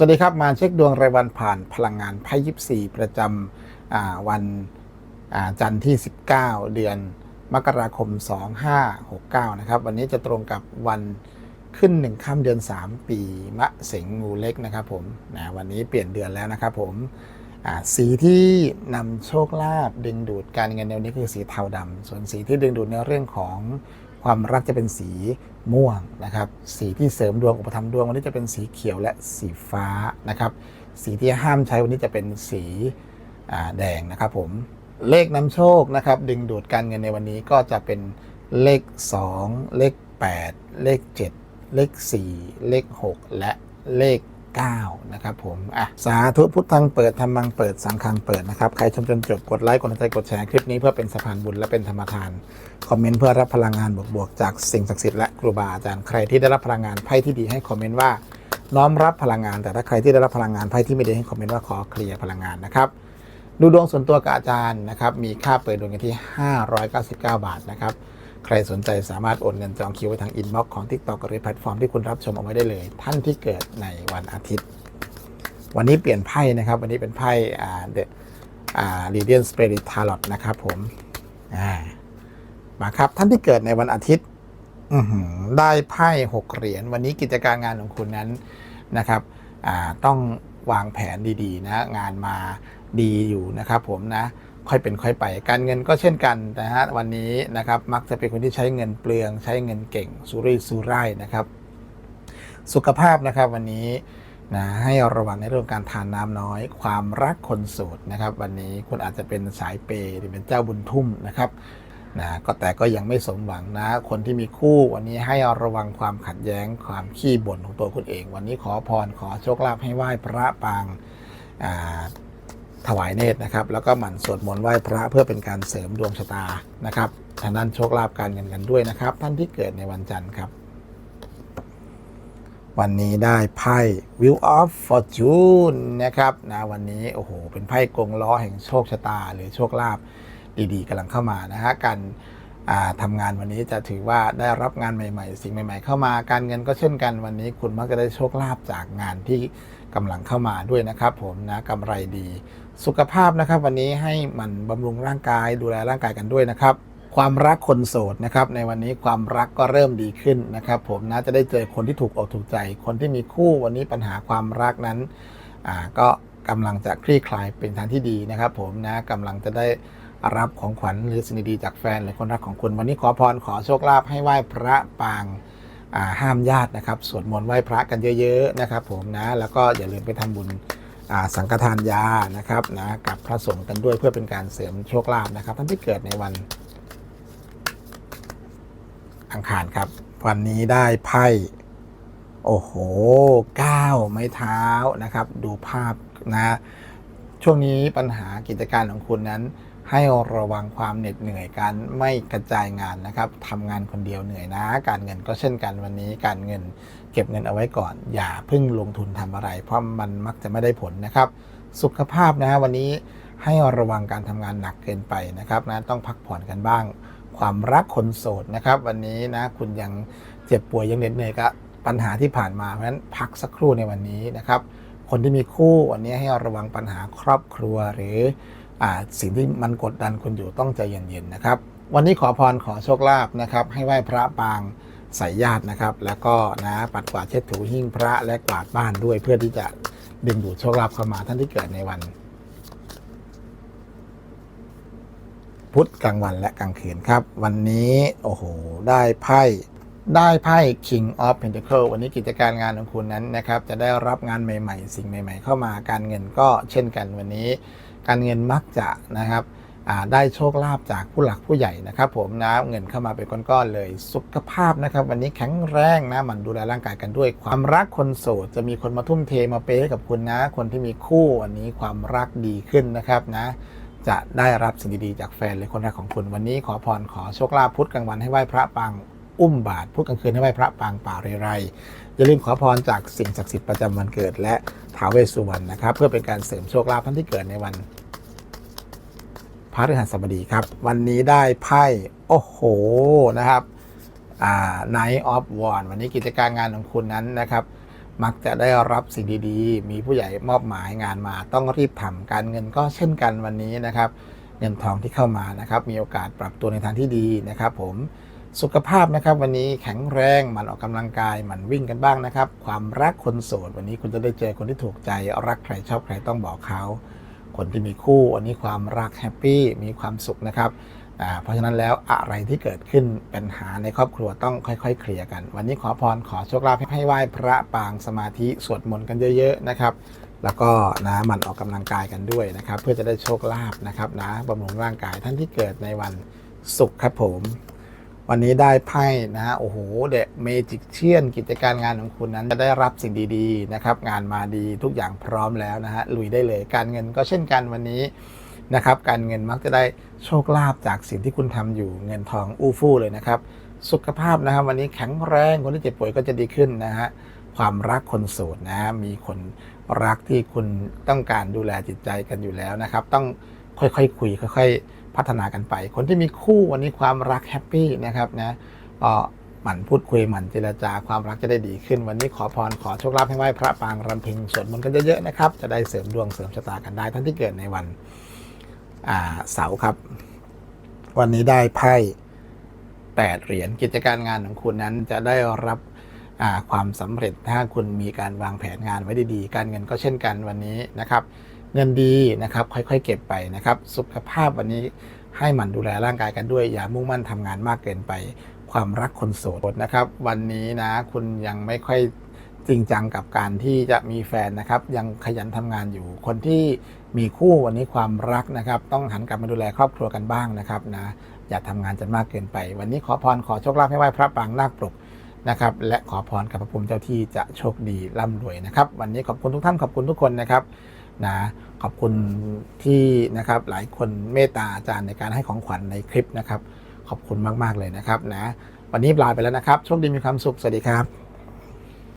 สวัสดีครับ มาเช็คดวงรายวันผ่านพลังงานไพ่ยิปซีประจำวันจันทร์ที่ 19 เดือนมกราคม 2569 นะครับ วันนี้จะตรงกับวันขึ้นหนึ่งค่ำเดือน 3 ปีมะเสงงูเล็กนะครับผมนะวันนี้เปลี่ยนเดือนแล้วนะครับผมสีที่นำโชคลาภดึงดูดการเงินในวันนี้คือสีเทาดำส่วนสีที่ดึงดูดในเรื่องของ ความรักจะเป็นสีม่วงนะครับ สีที่เสริมดวงอุปถัมดวงวันนี้จะเป็นสีเขียวและสีฟ้านะครับ สีที่ห้ามใช้วันนี้จะเป็นสีแดงนะครับผมเลขนำโชคนะครับ ดึงดูดการเงินในวันนี้ก็จะเป็นเลข 2 เลข 8 เลข 7 เลข 4 เลข 6 และเลข 9นะครับผมอะสาธุพุทธังเปิดธรรมังเปิดสังฆังเปิดนะครับใครชมจนจบกดไลค์กดติดตามกดแชร์คลิปนี้เพื่อเป็นสะพานบุญและเป็นธรรมทาน คอมเมนต์เพื่อรับพลังงานบวกๆจากสิ่งศักดิ์สิทธิ์และครูบาอาจารย์ใครที่ได้รับพลังงานไพ่ที่ดีให้คอมเมนต์ว่าน้อมรับพลังงาน แต่ถ้าใครที่ได้รับพลังงานไพ่ที่ไม่ดีให้คอมเมนต์ว่าขอเคลียร์พลังงานนะครับดูดวงส่วนตัวกับอาจารย์นะครับมีค่าเปิดดวงกันที่ 599 บาทนะครับ ใครสนใจสามารถโอนเงินจองคิวไว้ทางอินบ็อกซ์ของ TikTok หรือแพลตฟอร์มที่คุณรับชมเอาไว้ได้เลย ท่านที่เกิดในวันอาทิตย์ วันนี้เปลี่ยนไพ่นะครับ วันนี้เป็นไพ่อ่าเดอ่า Radiant Spirit Tarot นะครับผมอ่ามาครับ ท่านที่เกิดในวันอาทิตย์ได้ไพ่หกเหรียญวันนี้กิจการงานของคุณนั้นนะครับต้องวางแผนดีๆนะงานมาดีอยู่นะครับผมนะ ค่อยเป็นค่อยไป การเงินก็เช่นกันนะฮะวันนี้นะครับมักจะเป็นคนที่ใช้เงินเปลือง ใช้เงินเก่งสุรุ่ยสุร่ายนะครับ สุขภาพนะครับวันนี้นะให้ระวังในเรื่องการทานน้ำน้อย ความรักคนโสดนะครับ วันนี้คุณอาจจะเป็นสายเปย์หรือเป็นเจ้าบุญทุ่มนะครับนะก็แต่ก็ยังไม่สมหวังนะ คนที่มีคู่วันนี้ให้ระวังความขัดแย้ง ความขี้บ่นของตัวคุณเอง วันนี้ขอพรขอโชคลาภให้ไหว้พระปางอ่า ถวายเนตรนะครับ แล้วก็หมั่นสวดมนต์ไหว้พระเพื่อเป็นการเสริมดวงชะตานะครับทางด้านโชคลาภการเงินกันด้วยนะครับ ท่านที่เกิดในวันจันทร์ครับ วันนี้ได้ไพ่ Wheel of Fortune นะครับนะวันนี้โอ้โหเป็นไพ่กงล้อแห่งโชคชะตา หรือโชคลาภดีๆกำลังเข้ามานะฮะกา รอ่าทำงานวันนี้จะถือว่าได้รับงานใหม่ ๆ สิ่งใหม่ ๆ เข้ามาการเงินก็เช่นกันวันนี้คุณมักจะได้โชคลาภจากงานที่กำลังเข้ามาด้วยนะครับ ผมนะกำไรดี สุขภาพนะครับวันนี้ให้มันบำรุงร่างกายดูแลร่างกายกันด้วยนะครับความรักคนโสดนะครับในวันนี้ความรักก็เริ่มดีขึ้นนะครับผมนะจะได้เจอคนที่ถูกอกถูกใจ คนที่มีคู่วันนี้ปัญหาความรักนั้นก็กำลังจะคลี่คลายเป็นทางที่ดีนะครับ ผมนะกำลังจะได้ รับของขวัญหรือสิ่งดีๆจากแฟนหรือคนรักของคุณ วันนี้ขอพรขอโชคลาภให้ไหว้พระปางห้ามญาตินะครับสวดมนต์ไหว้พระกันเยอะๆนะครับ ผมนะแล้วก็อย่าลืมไปทำบุญสังฆทานยานะครับนะกับพระสงฆ์กันด้วยเพื่อเป็นการเสริมโชคลาภนะครับท่านที่เกิดในวัน อังคารครับ วันนี้ได้ไพ่โอ้โหก้าวไม้เท้านะครับ ดูภาพนะช่วงนี้ปัญหากิจการของคุณนั้น ให้ระวังความเหน็ดเหนื่อยการไม่กระจายงานนะครับทำงานคนเดียวเหนื่อยนะ การเงินก็เช่นกันวันนี้การเงิน เก็บเงินเอาไว้ก่อน อย่าเพิ่งลงทุนทำอะไร เพราะมันมักจะไม่ได้ผลนะครับ สุขภาพนะฮะวันนี้ให้ระวังการทำงานหนักเกินไปนะครับนะต้องพักผ่อนกันบ้าง ความรักคนโสดนะครับ วันนี้นะคุณยังเจ็บป่วยยังเหน็ดเหนื่อยกับปัญหาที่ผ่านมาเพราะฉะนั้นพักสักครู่ในวันนี้นะครับ คนที่มีคู่วันนี้ให้ระวังปัญหาครอบครัวหรือ สิ่งที่มันกดดันคุณอยู่ต้องใจเย็นๆนะครับ วันนี้ขอพรขอโชคลาภนะครับ ให้ไหว้พระปางใส่ญาตินะครับ แล้วก็นะปัดกวาดเช็ดถูหิ้งพระและกวาดบ้านด้วยเพื่อที่จะดึงดูดโชคลาภเข้ามาท่านที่เกิดในวัน พุธกลางวันและกลางคืนครับ วันนี้โอ้โหได้ไพ่ได้ไพ่ King of Pentacle วันนี้กิจการงานของคุณนั้นนะครับ จะได้รับงานใหม่ ๆ สิ่งใหม่ ๆ เข้ามาการเงินก็เช่นกันวันนี้ การเงินมักจะนะครับได้โชคลาภจากผู้หลักผู้ใหญ่นะครับผมนะเงินเข้ามาเป็นก้อนๆเลย สุขภาพนะครับ วันนี้แข็งแรงนะมันดูแลร่างกายกันด้วย ความรักคนโสดจะมีคนมาทุ่มเทมาเปย์ให้กับคุณนะ คนที่มีคู่วันนี้ความรักดีขึ้นนะครับนะ จะได้รับสิ่งดีๆจากแฟนหรือคนรักของคุณวันนี้ขอพรขอโชคลาภพุธกลางวันให้ไหว้พระปางอุ้มบาทพุธกลางคืนให้ไหว้พระปางป่าเรไรอย่าลืมขอพรจากสิ่งศักดิ์สิทธิ์ประจำวันเกิด และท้าวเวสสุวรรณนะครับ เพื่อเป็นการเสริมโชคลาภท่านที่เกิดในวัน พฤหัสบดีครับ วันนี้ได้ไพ่โอ้โหนะครับอ่า Night of w a n วันนี้กิจการงานของคุณนั้นนะครับ มักจะได้รับสิ่งดีๆ มีผู้ใหญ่มอบหมายงานมา ต้องรีบทำการเงินก็เช่นกันวันนี้นะครับ เงินทองที่เข้ามานะครับ มีโอกาสปรับตัวในทางที่ดีนะครับ ผมสุขภาพนะครับ วันนี้แข็งแรงหมันออกกำลังกายหมันวิ่งกันบ้างนะครับ ความรักคนโสดวันนี้คุณจะได้เจอคนที่ถูกใจรักใครชอบใครต้องบอกเขา คนที่มีคู่วันนี้ความรักแฮปปี้มีความสุขนะครับเพราะฉะนั้นแล้วอะไรที่เกิดขึ้นปัญหาในครอบครัวต้องค่อยๆ เคลียร์กัน วันนี้ขอพรขอโชคลาภให้ไหว้พระปางสมาธิสวดมนต์กันเยอะๆนะครับ แล้วก็นะมันออกกำลังกายกันด้วยนะครับ เพื่อจะได้โชคลาภนะครับนะบำรุงร่างกายท่านที่เกิดในวันศุกร์ครับผม วันนี้ได้ไพ่นะฮะโอ้โหเดะเมจิกเชียนกิจการงานของคุณนั้นจะได้รับสิ่งดีๆนะครับงานมาดีทุกอย่างพร้อมแล้วนะฮะลุยได้เลยการเงินก็เช่นกันวันนี้นะครับการเงินมักจะได้โชคลาภจากสิ่งที่คุณทำอยู่เงินทองอู้ฟู่เลยนะครับ สุขภาพนะครับวันนี้แข็งแรงคนที่เจ็บป่วยก็จะดีขึ้นนะฮะความรักคนโสดนะฮะมีคนรักที่คุณต้องการดูแลจิตใจกันอยู่แล้วนะครับ ต้องค่อยๆคุยค่อยๆ พัฒนากันไป คนที่มีคู่วันนี้ความรักแฮปปี้นะครับนะก็หมั่นพูดคุยหมั่นเจรจาความรักจะได้ดีขึ้น วันนี้ขอพรขอโชคลาภให้ไหว้พระปางรำพึงสวดมนต์กันเยอะๆนะครับจะได้เสริมดวงเสริมชะตากันได้ท่านที่เกิดในวันเสาร์ครับ วันนี้ได้ไพ่แปดเหรียญกิจการงานของคุณนั้นจะได้รับความสำเร็จถ้าคุณมีการวางแผนงานไว้ดีๆ การเงินก็เช่นกันวันนี้นะครับ เงินดีนะครับ ค่อยๆ เก็บไปนะครับ สุขภาพวันนี้ให้หมันดูแลร่างกายกันด้วย อย่ามุ่งมั่นทำงานมากเกินไป ความรักคนโสดนะครับ วันนี้นะคุณยังไม่ค่อยจริงจังกับการที่จะมีแฟนนะครับ ยังขยันทำงานอยู่ คนที่มีคู่วันนี้ความรักนะครับ ต้องหันกลับมาดูแลครอบครัวกันบ้างนะครับนะอย่าทำงานจนมากเกินไป วันนี้ขอพรขอโชคลาภให้ไหว้พระปรางนาคปลุกนะครับ และขอพรกับพระภูมิเจ้าที่จะโชคดีร่ำรวยนะครับ วันนี้ขอบคุณทุกท่านขอบคุณทุกคนนะครับ นะขอบคุณที่นะครับหลายคนเมตตาอาจารย์ในการให้ของขวัญในคลิปนะครับ ขอบคุณมาก ๆ เลยนะครับนะวันนี้ลาไปแล้วนะครับโชคดีมีความสุข สวัสดีครับ